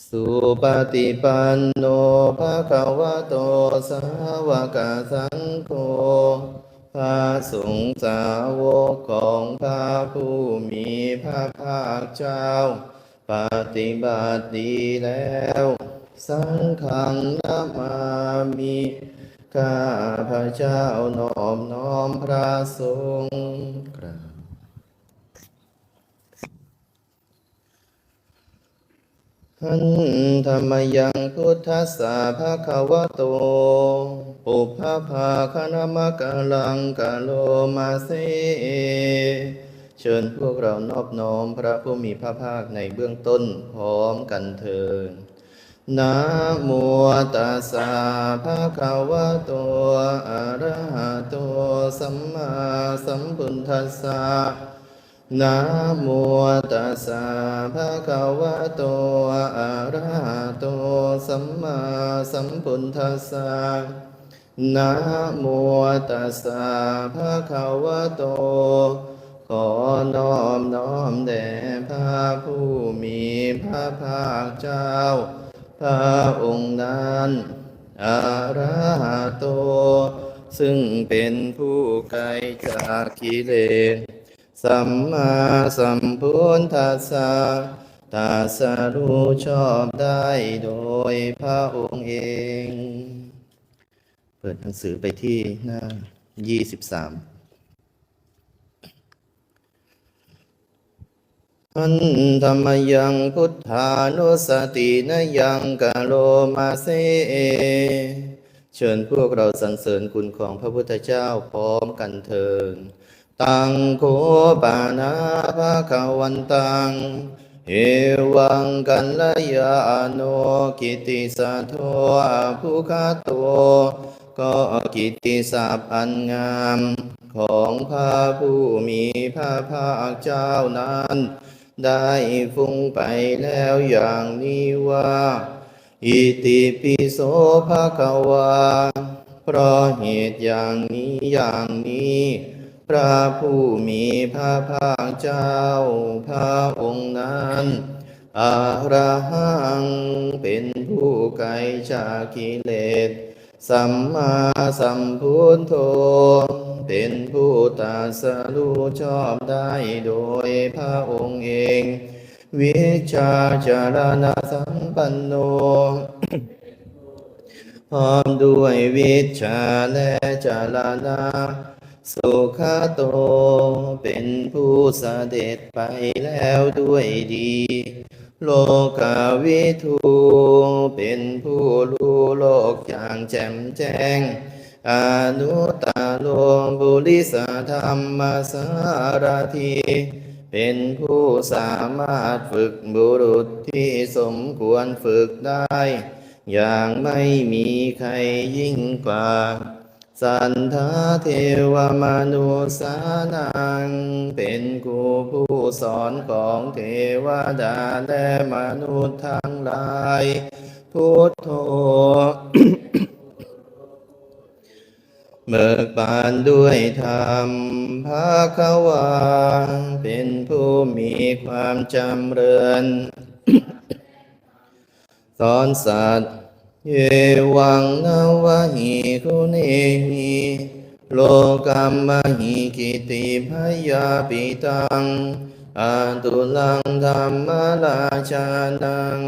สุปฏิปันโนภะคะวะโตสาวกสังโฆพระสงฆ์สาวกของพระผู้มีพระภาคเจ้า ปฏิบัติดีแล้ว สังฆังนามามิข้าพระเจ้าน้อบน้อมพระสงฆ์กราบ หันธรรมยังพุทธัสสะภะคะวะโต ปุพพะภาคณมะกะลังกะโลมาเซเชิญพวกเรานอบน้อมพระผู้มีพระภาคในเบื้องต้นพร้อมกันเถิดนะโมตัสสะภะคะวะโต อะระหะโต สัมมาสัมพุทธัสสะ นะโมตัสสะภะคะวะโต อะระหะโต สัมมาสัมพุทธัสสะนะโมตัสสะภะคะวะโต ขอน้อมน้อมแด่พระผู้มีพระภาคเจ้า พระองค์นั้นอะระหะโต ซึ่งเป็นผู้ไกลจากกิเลส สัมมาสัมพุทธัสสะตรัสรู้ชอบได้โดยพระองค์เอง เปิดหนังสือไปที่หน้า23อันธรรมยังพุทธานุสตินยังกะโลมาเซเชิญพวกเราสรรเสริญคุณของพระพุทธเจ้าพร้อมกันเถิด ตังโคปานาภาคาวันตังเอวังกันลยาโนกิติสัทโทภูคาโตก็กิตติศัพท์อันงาม ของพระผู้มีพระภาคเจ้านั้น ได้ฟุ้งไปแล้วอย่างนี้ว่า อิติปิโสภะคะวา เพราะเหตุอย่างนี้อย่างนี้ พระผู้มีพระภาคเจ้า พระองค์นั้นอาระหังเป็นผู้ไกลจากกิเลส สัมมาสัมพุทโธ เป็นผู้ตรัสรู้ชอบได้โดยพระองค์เอง วิชาจารณะสัมปันโน พร้อมด้วยวิชาและจารณะ สุขโตเป็นผู้เสด็จไปแล้วด้วยดี โลกาวิทูเป็นผู้รู้โลกอย่างแจ่มแจ้ง อนุตตโลบุริสธรรมสารทีเป็นผู้สามารถฝึกบุรุษที่สมควรฝึกได้ อย่างไม่มีใครยิ่งกว่า สันทาเทวมนุสานัง เป็นครูผู้สอนของเทวดาและมนุษย์ทั้งหลาย พุทโธเบิกบานด้วยธรรมภาควา เป็นผู้มีความจำเริญสอนสัตว์ เยวังนวะหิคุเนหิโลกัมมหิกิติพยาปิตังอาตุลังธรรมราชานัง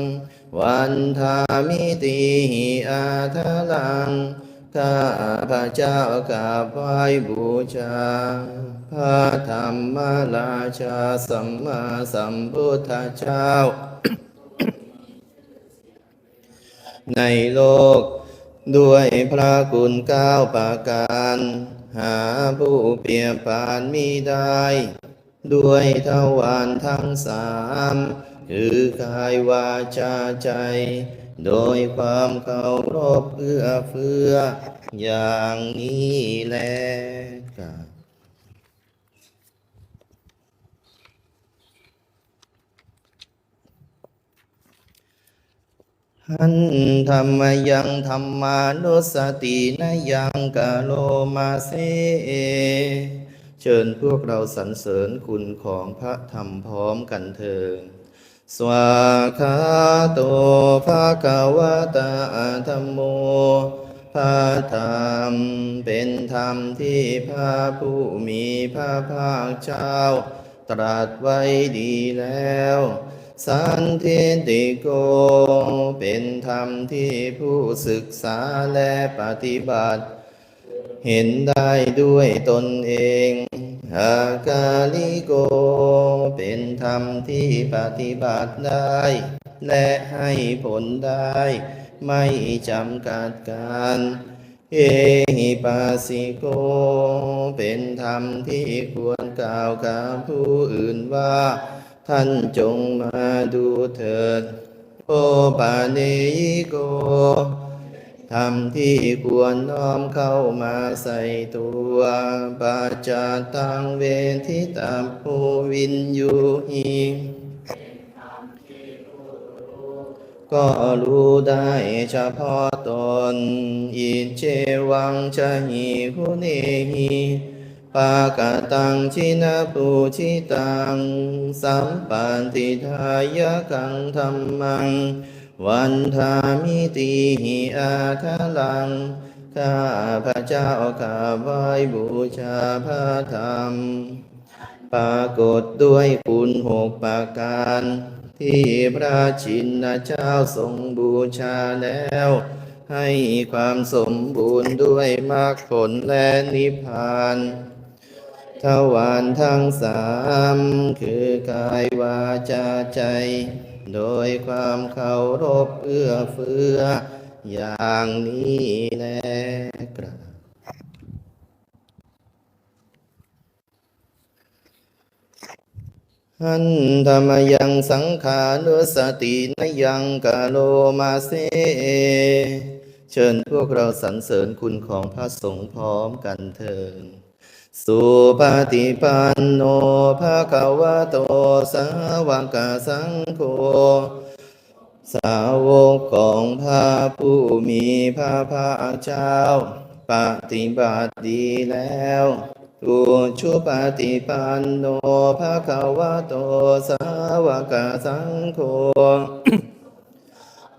วันธามิติหิอาทลังข้าพระเจ้ากราบไหว้บูชา พระธรรมราชาสัมมาสัมพุทธเจ้า ในโลก ด้วยพระคุณเก้าประการ หาผู้เปรียบปานมิได้ ด้วยทวารทั้งสามคือกายวาจาใจ โดยความเคารพเอื้อเฟื้อ อย่างนี้แลกราบ หันธรรมยังธรรมานุสตินยังกะโลมาเซเชิญพวกเราสรรเสริญคุณของพระธรรมพร้อมกันเถิดสวาคาโตภาควะตาธัมโมพระธรรมเป็นธรรมที่พระผู้มีพระภาคเจ้า ตรัสไว้ดีแล้ว สันทิติโก เป็นธรรมที่ผู้ศึกษาและปฏิบัติ เห็นได้ด้วยตนเองอากาลิโก เป็นธรรมที่ปฏิบัติได้ และให้ผลได้ ไม่จำกัดการเอหิปัสสิโก เป็นธรรมที่ควรกล่าวกับผู้อื่นว่า ท่านจงมาดูเถิด โอปาเนยิโกธรรมที่ควรน้อมเข้ามาใส่ตัวปัจจาตังเวทิตาภูวินยูหีก็รู้ได้เฉพาะตน อิเจวังชะหิคุเนหิ ปากาตังชินาปูชิตัง สัมปันติทายะกังธรรมัง วันทามิติหิอาคาลัง ข้าพระเจ้าข้าไหวบูชาพระธรรม ปรากฏด้วยคุณหกประการ ที่พระชินเจ้าทรงบูชาแล้ว ให้ความสมบูรณ์ด้วยมรรคผลและนิพพาน ทวารทั้งสามคือกายวาจาใจ โดยความเคารพเอื้อเฟื้อ อย่างนี้แลกราบหันธรรมยังสังขานุสตินยังกาโลมาเซเชิญพวกเราสรรเสริญคุณของพระสงฆ์พร้อมกันเถิด สุปฏิปันโนภะคะวะโตสาวกสังโฆสาวกของพระผู้มีพระภาคเจ้า ปฏิบัติดีแล้วอุชุปฏิปันโนภะคะวะโตสาวกสังโฆ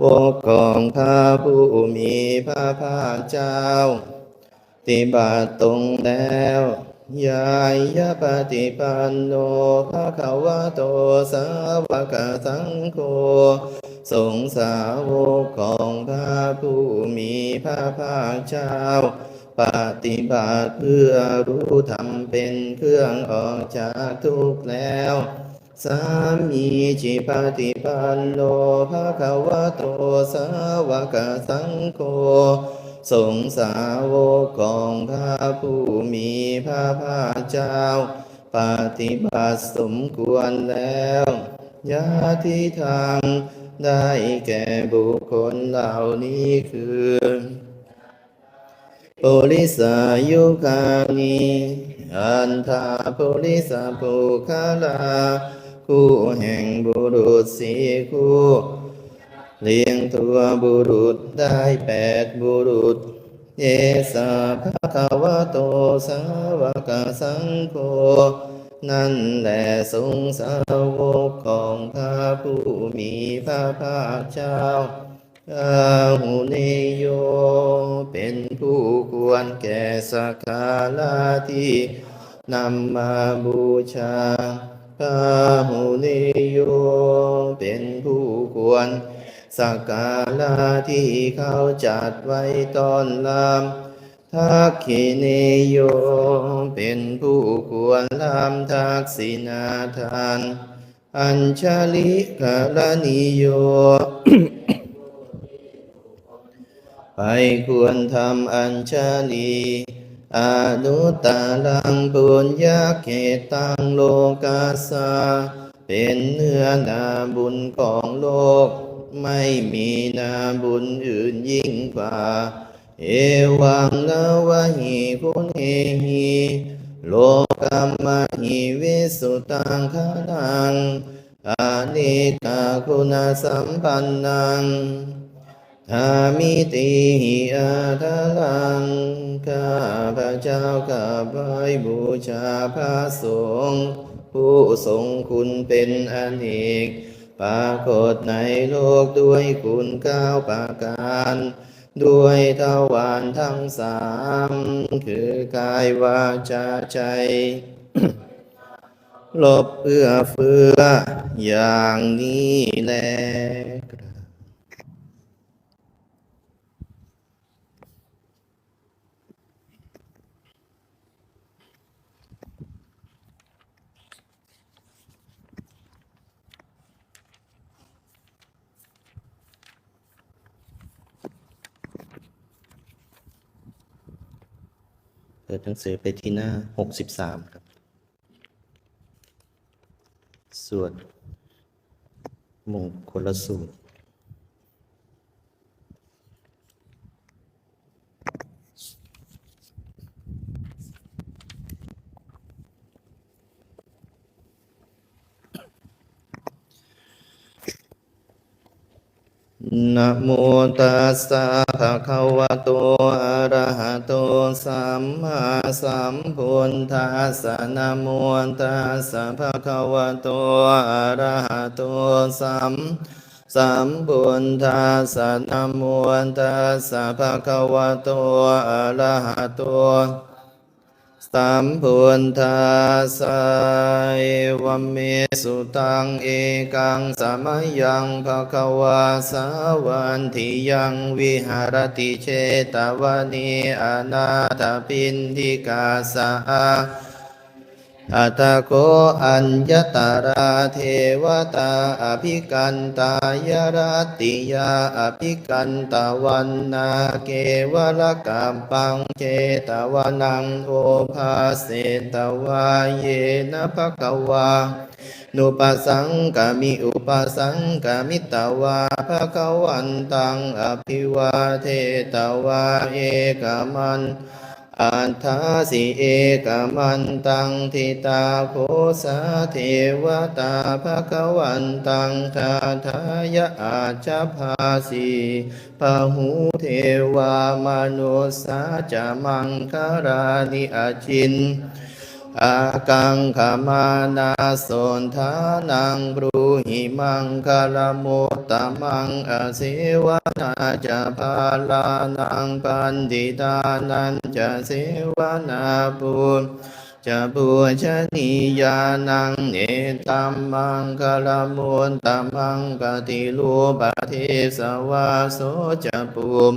วกของพระผู้มีพระภาคเจ้า ฏิบัติตรงแล้วยายะปฏิปันโนภะคะวะโตสาวกสังโฆสงสาวกของพระผู้มีพระภาคเจ้า ปฏิบัติเพื่อรู้ธรรมเป็นเครื่องออกจากทุกข์แล้ว สามีจิปฏิปันโนภะคะวะโตสาวกสังโฆ สงสาวกของพระผู้มีพระภาคเจ้า ปฏิบัติสมควรแล้วยาที่ทางได้แก่บุคคลเหล่านี้คือปุริสายุคานีอันธาปุริสาภูคาลาคู่แห่งบุรุษสีคู่ เลี้ยงตัวบุรุษได้แปดบุรุษ เยสาภะคะวะโตสาวกสังโฆนั่นแหละสงสาวกของพระผู้มีพระภาคเจ้าอาหุเนโย เป็นผู้ควรแก่สักการะที่นำมาบูชาพาหุเนโย เป็นผู้ควร สักการะที่เขาจัดไว้ตอนลำทักขิเนโย เป็นผู้ควรลำทักษินาทาน อัญชลิกรณิโยไปควรทำอัญชลีอนุตตรังบุญญาเกตังโลกาสา เป็นเนื้อนาบุญของโลก ไม่มีนาบุญอื่นยิ่งกว่า เอวังนวะหิคุณเอหิโลกัมมหิวิสุตังคานังอานิกาคุณสัมปันนังทามิติหิอาทาลังข้าพระเจ้าข้าพระบูชาพระสงฆ์ผู้ทรงคุณเป็นอเนก ปรากฏในโลกด้วยคุณเก้าประการ ด้วยทวารทั้งสาม คือกายวาจาใจ ลบเอื้อเฟื้ออย่างนี้แล ปิดหนังสือไปที่หน้าหกสิบสามครับ ส่วนมงคลสูตร นะ โมตัสสะภะคะวะโตอะระหะโตสัมมาสัมพุทธัสสะนะโมตัสสะภะคะวะโตอะระหะโตสัมสัมพุทธัสสะนะโมตัสสะภะคะวะโตอะระหะโต สัมพุทธัสสะเอวเมสุตังเอกังสมยังภะคะวาสาวันทิยังวิหารติเชตวนีอนาถปินทิกาสา อัตโกอัญญตาราเทวตาอภิกันตายรติยาอภิกันตาวันนาเกวรกัมปังเจตวนังโอภาเสตวาเยนะภะคะวานุปสังกามิอุปสังกามิตวาภะคะวันตังอภิวาเทตวาเอกมัน อัฏฐาสิเอกมันตังทิตาโคสาเทวตาภะคะวันตังคาทายะอาจจภาสีปะหูเทวามนุสสาจะมังคารานิอาจิน อากังขมานาสนทานังบรูหิมังคารมุตตมังอเสวนาจะพาลานังปันติตานันจะเสวนาปุญจะบูชนียานังเนตัมมังคารมุตตมังกติลูปะเทสวาโสจะปุม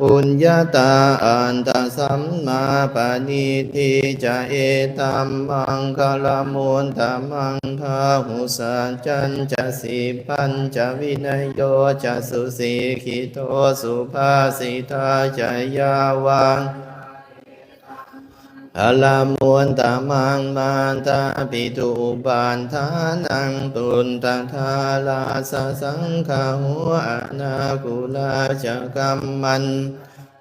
ปุญญาตาอันตสัมมาปณิทิจะเอตัมมังคลมุนตมังพาหุสัจจันจะสีปัญจวินโยจะสุสีขิโตสุภาสิทาจยาวัง อลามวนตามังมาตาปิตุปานทานังตุนตาทาลาสะสังขาหัวอนาคุลาจะกัมมัน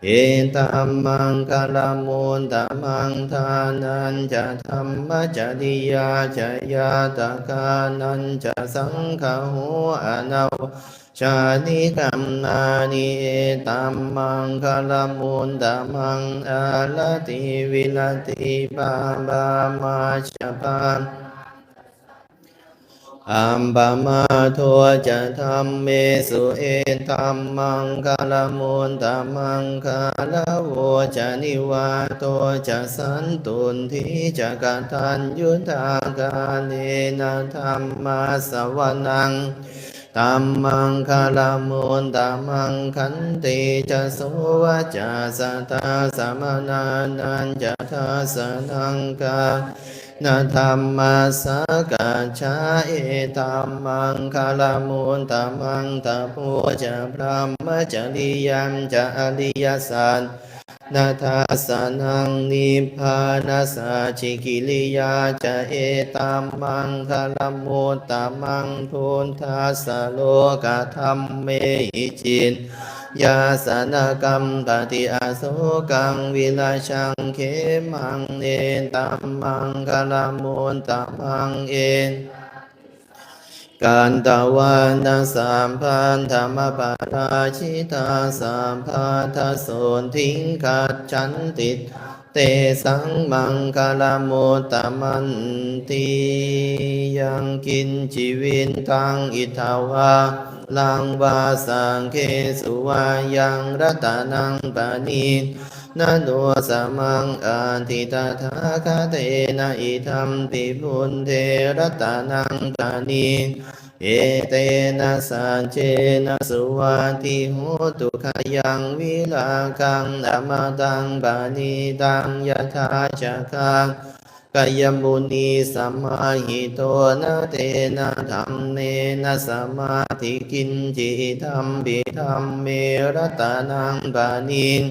เอตัมมังคารมุนตามังทานันจะธรรมจริยาจะยาตากานันจะสังขาหัวอนา ชานิกัมนานิตัมมังคลมุนตัมังอาลติวิลติบาบามาชปานอัมปมาโทจะธรรมเมสุเอตัมมังคลมุนตัมังคลโวจะนิวาโตจะสันตุนทิจะกตัญยุทธากาเลนะธรรมาสวนัง ตัมมังคาลามุนตัมมังคันติจะโสวะจะสัตตาสมนานันจะทัสนังกานาธรรมาสกาชาเอตัมมังคาลามุนตัมมังตะโพจะพระมจริยัมจะอริยสัน นาทาสานังนิพานาสาชิกิริยาจะเอตัมมังคลมุตตมังทุนทัสสะโลกธรรมเมหิจินยาสนกรรมปฏิอาโสกังวิลาชังเขมังเอตัมมังคลมุตตมังเอน การตะวันนาสามพันธรรมปาราชิตาสามพัทโสนทิ้งขัดฉันติด เตสังมังคลาโมตตมันตียังกินชีวินตังอิทาวาลังวาสังเคสุวายังรัตนังปานี นาโนสมังอันติตาทาคาเตนะอิธรรมปิพุนเทรัตนังปานีเอเตนะสัจเจนะสุวัติโหตุขยังวิลาคังอมตังปานีตังยถาจักังกายมุนีสัมมาหิโตนะเตนะธรรมเนนะสมาธิกินจิธรรมบิธรรมเมรตานังปานิน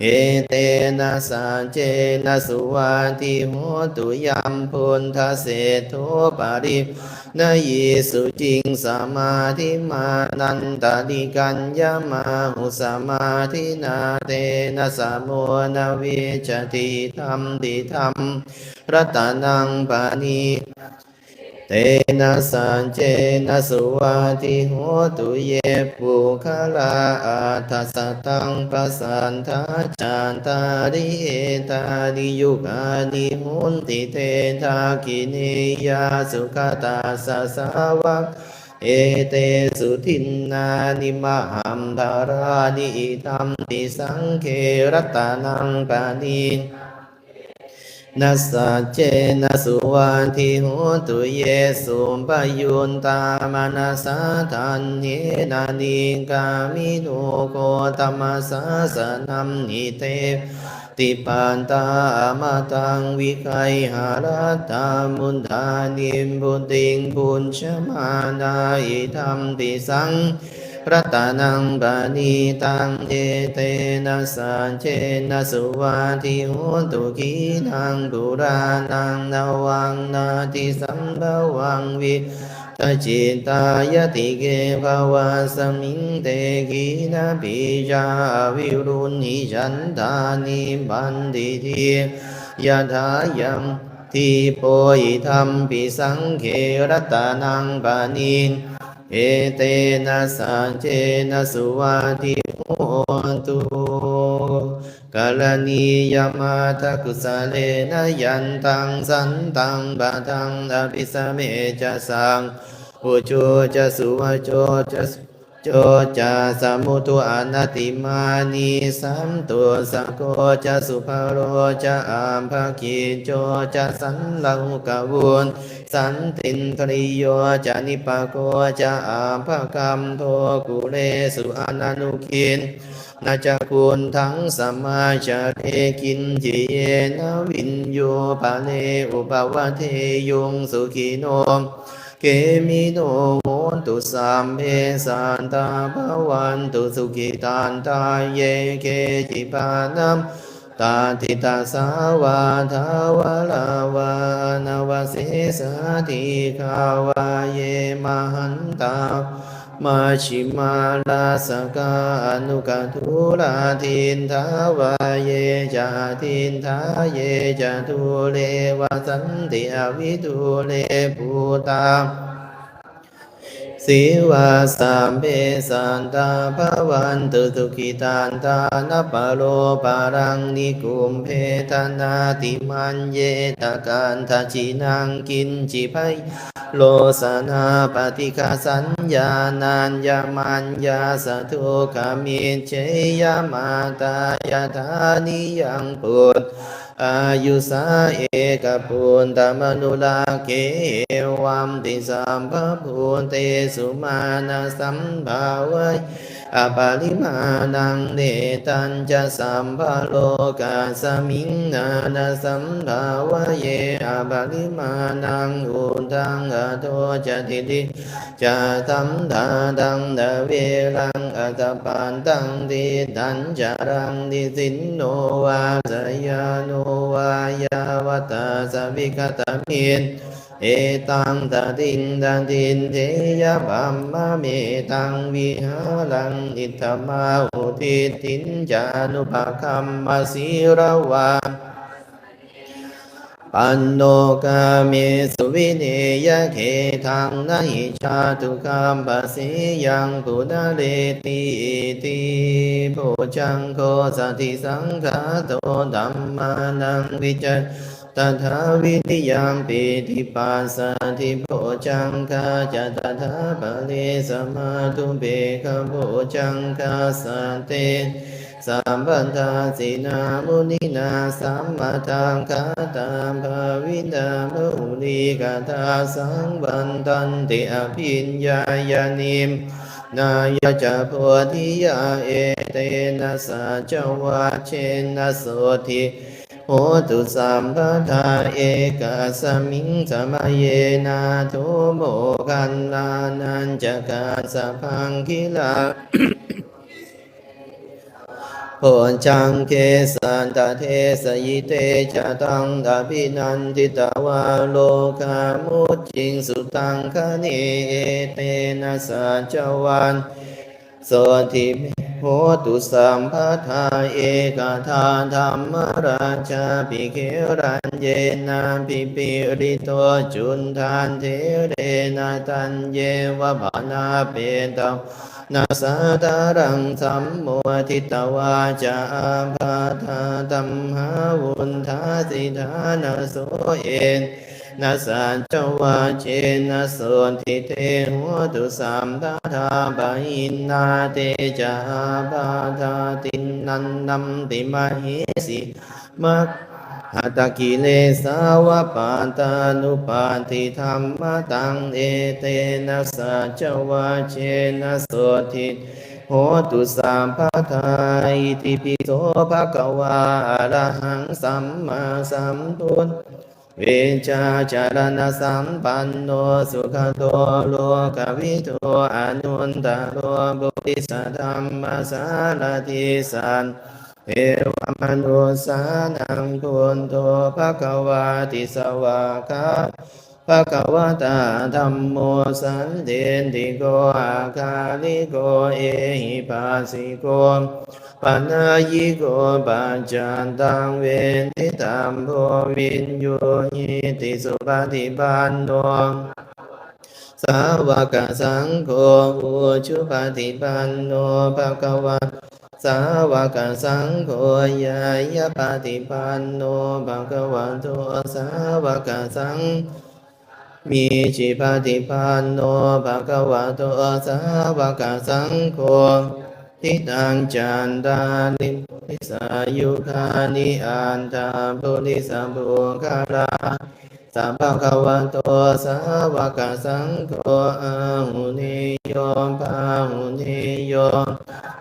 เอเตนะสัจเจนะสุวัติโหตุยัมพุนทเสโทปารินายิสุจิงสมาธิมานันตาดิกัญญามาหุสมาธินาเตนะสามโมนาวิจติธรรมติธรรมรัตนังปานี เตนะสัจเจนะสุวัติโหตุเยปุคลาอัฏฐสตังปะสันทาจานตาริเอตานิยุกานิหุนติเตทากินิยาสุขตาสสาวกเอเตสุทินนานิมหัมธารานิอิธัมติสังเครัตนังปานีนั สสะเจนะสุวันทิโหตุเยสุปยุนตามนัสสะทันเยนานิกามิโนโกตมมสสะสนัมนิเตติปันตามาตังวิไคหารัตตามุนทานิมบุติงบุญชมานาอิธรรมติสัง รัตนังบานีตังเอเตนะสัจเจนะสุวาทิโหตุกีนังบุรานังนาวังนาทิสัมภวังวิตจิตายติเกภวะสมิงเตกีนาปิจาวิรุณิจันทานิบันติทียะถายังทิโพยิธรรมปิสังเขรัตนังปานิน เอเตนะสัจเจนะสุวัติโอตุกาลนียมาทักุสะเลนะยันตังสันตังบะทังอภิสเมจะสังอุจูจะสุวโจจะ จจะสมุตุอนัตติมานีสัมตัวสโกจะสุภโรจะอามภกิโจจะสันลังกวุนสันตินทริโยจะนิปโกจะอามภกัมโทกุเลสุอนันุคินนาจะคุณทั้งสมมาจาเทกินจิเยนวินโยปะเลอุปวะเทยุงสุขีโน เกมิโนโหนตุสัมเพสันตาภวันตุสุกิตันตาเยเกจิปานัมตาติตาสาวาทาวะลาวานาวาเสสาธิขาวาเยมหันตา มาชิมาลาสกาอนุกทุลาทินทาวาเยจาทินทาเยจาทุเลวสันติอวิทุเลภูตา สิวาสามเพสันตาภวันตุสุขิตานตานปโลปารังนิกุมเพทนาติมันเยตะกันทชินังกินจิภัยโลสนาปฏิคาสัญญานัญญามัญญาสทุกามิเชยมาตายาธานิยังปุต อายุสาเอกปุณตมนุลาเกวัมติสัมภูนเตสุมาณสัมภาวย อปาลิมานังเนตัญจะสัมภโลกาสมิงนานาสัมภาวะเยอปาลิมานังอุทังอโทจะติติจะตัมทาตังดเวรังอัตปันตังติตัญจารังติสินโนวาสยาโนวายาวตาสวิกตมิน เอตังตตินตันตินเทยบัมมะเมตังวิหารังอิทธมาอุทิตินจานุภคัมมสีระวาปันโนกามิสุวิเนยเขทังนาหิชาตุกามปสสิยังปุนาเรติติโพจังโคสัติสังฆาโตธัมมานังวิจัย ตถาวิริยามปิทิปัสสติโพจังคาจะตถาปะเลสมาตุเบกโพจังคาสันเตสัมปันธาสินามุนินาสัมมาทังคาตาภาวินามุนีกาตาสังบันตันติอภิญญายานิมนายจะโพธิยาเอเตนะสัจวัชเชนะโสทิ โหตุสัมปทาเอกสมิงสมัยเยนาทุโมกันลานันจกาสพังคิลาโพจังเกสันตเทสยิเตจะตังดาพินันทิตาวาโลกามุจิงสุตังคเนเอเตนะสัจวันโสทิ โหตุสัมพัทธาเอกทาธรรมราชาปิเขรันเยนาปิปิริโตจุนทานเทเรนาตันเยวะภานาเปตานาสาตารังสัมโมทิตวาจาภาธาตัมหาวุนทาสิทานาโสเอน นาสัจจวาเชนะโสทิเตหัวตุสัมตาทาบาอินนาเตจาภาธาตินนันนัมติมหิสิมัคหัตถกิเลสาวะปาตานุปาทิธรรมตังเอเตนะสัจวาเชนะโสทิโหตุสัมปทาอิติปิโสภะคะวาอระหังสัมมาสัมพุทธ วชาจารณสัมปันโนสุขโตโลกวิโตอนุนตโรบุริสธรรมสารติสันเอวมนุสานังพุนโตภะคะวาติสวากา ภะคะวะตาธัมโมสันเดนติโกอาคาลิโกเอหิปัสสิโกปัญญิโกปัจจันตังเวนติตัมโพวินโยหิติสุปฏิปันโนสาวกสังโฆอุชุปฏิปันโนภะคะวะสาวกสังโฆยายปฏิปันโนภะคะวะโตสาวกสัง มีจิปฏิปันโนภะคะวะโตสาวกสังโฆทิตังจันตาลิปิสายุคานิอันตาปุริสัมปุคาราสัพพะคะวะโตสาวกสังโฆอาหุนิโยปาหุนิโย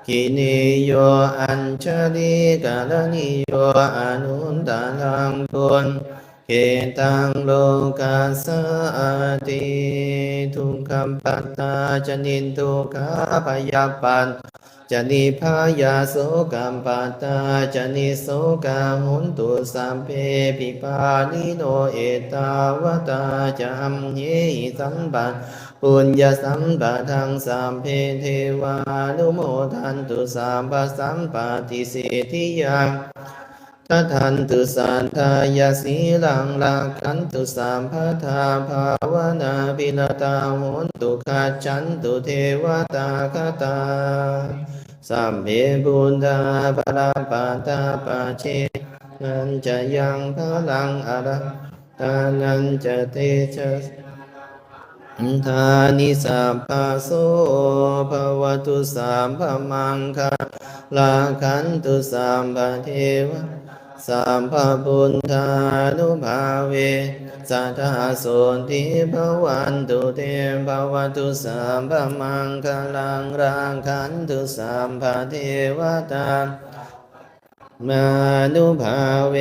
กินิโยอัญชลิกาลนิโยอนุตตรังตุน เกตังโลกาสาติทุกขปัตตาจนินทุกขาพยาปันจนิพายาโสกัมปัตตาจนิโสกาหุนตุสัมเพปิปานิโนเอตาวตาจัมเยหิสัมปันปุญญสัมปะทังสัมเพเทวานุโมทันตุสัมปะสัมปะติสิทธิยัง ทัทันตุสันทายาสีลังลักขันตุสัมพัทธาภาวนาปิลตาโหนตุขาจันตุเทวตาคตาสัมเพบุญดาปราปาตาปาเชนันจะยังพลังอะรตานันจะเตชะทานิสัพพะโสภวตุสัมภมังคะลาคันตุสัมภเทวะ สัมภพุทธานุภาเวสัทธาโสติภวันตุเตภวตุสัมภมังคลังราคันตุสัมภเทวตามานุภาเว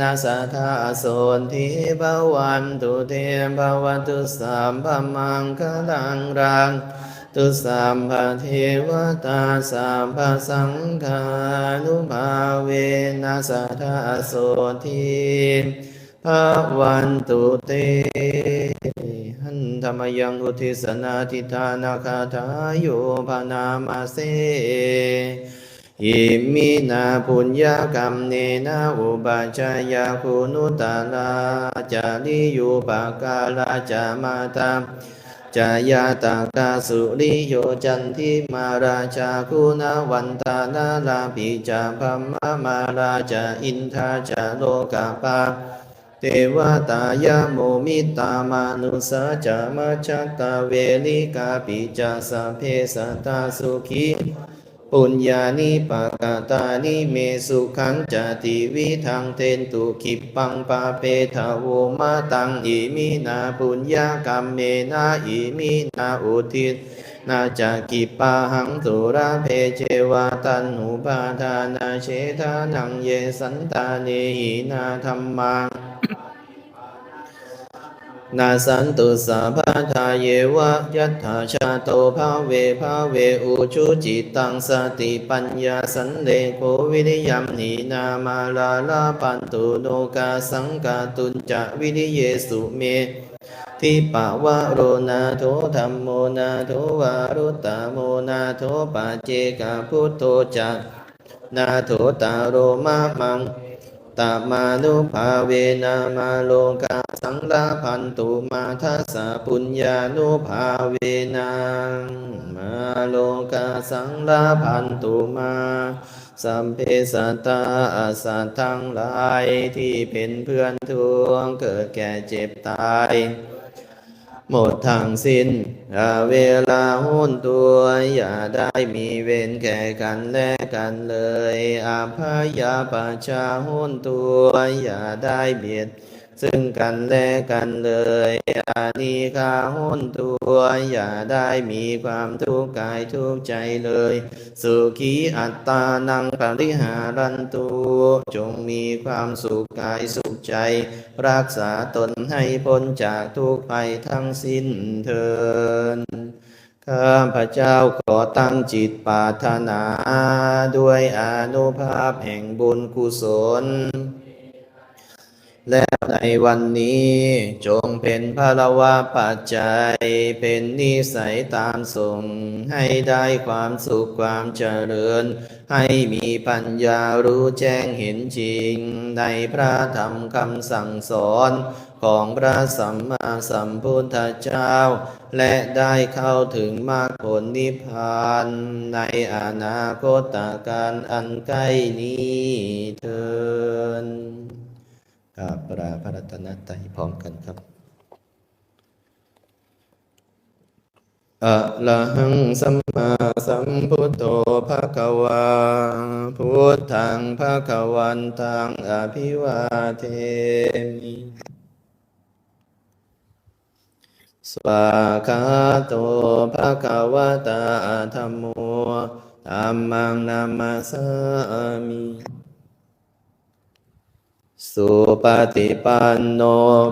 นัสทธาโสทิภวันตุเทภวตุสัมภมังคลังรัง ตุสัมภเทวตาสัมภสังฆานุภาเวนัสทธาโสทิภวันตุเตหันธรรมยังอุทิสนาทิธานาคาทาโยภานามาเสอิมินาปุญญกรรมเนนะอุปาจายาคุณุตาลาจาริยุปกาลาจามาตา จายาตากาสุริโยจันทิมาราชาคุณวันตานาลาปิจาพัมมามาราชาอินทาจาโลกาปาเทวตายาโมมิตามานุสาจามาจัตตาเวลิกาปิจาสเพสัตตาสุขี ปุญญานิปกาตานิเมสุขังจติวิทังเทนตุขิปปังปาเปทาโวมาตังอิมินาปุญญากรรมเมนาอิมินาอุทิศนาจากกิปาหังสุราเพเจวาตันหุปาทานาเชทานังเยสันตาเนหินาธรรมัง นาสันตุสัพพะทาเยวะยัตถาชาโตภาเวภาเวอุชุจิตตังสติปัญญาสันเลโกวิริยมนีนามาลาลาปันตุโนกาสังกาตุนจะวิริเยสุเมทิปะวะโรนาโทธรรมโมนาโทวารุตตาโมนาโทปัจเจกาพุทโธจักนาโทตาโรมามัง ตามานุภาเวนามาโลกาสังลาพันตุมาทัสสะปุญญานุภาเวนามาโลกาสังลาพันตุมาสัมเพสัตตาสัตว์ทั้งหลายที่เป็นเพื่อนทวงเกิดแก่เจ็บตาย หมดทางสิ้นเวลาหุ้นตัว อย่าได้มีเวรแก่กันและกันเลยอาภายาปชาหุ้นตัว อย่าได้เบียด ซึ่งกันและกันเลยอานิคาหุ้นตัว อย่าได้มีความทุกข์กายทุกข์ใจเลย สุขีอัตตานังปริหารันตุจงมีความสุขกายสุขใจ รักษาตนให้พ้นจากทุกภัยทั้งสิ้นเถินข้าพระเจ้าขอตั้งจิตปรารถนา ด้วยอนุภาพแห่งบุญกุศล และในวันนี้จงเป็นพลวะปัจจัย เป็นนิสัยตามส่ง ให้ได้ความสุขความเจริญ ให้มีปัญญารู้แจ้งเห็นจริง ในพระธรรมคำสั่งสอนของพระสัมมาสัมพุทธเจ้า และได้เข้าถึงมรรคผลนิพพานในอนาคตการอันใกล้นี้เถินาปราพระรัตนตรัยพร้อมกันครับอะระหังสัมมาสัมพุทโธภะคะวาพุทธังภะคะวันตังอภิวาเทมิสวากาโตภะคะวะตาธัมโมธัมมังนามาสามิ สุปฏิปันโน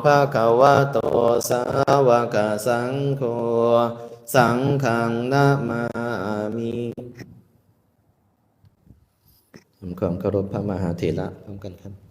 ภะคะวะโตสาวกสังโฆสังฆังนามามิทำความเคารพพระมหาเถระพร้อมกันครับ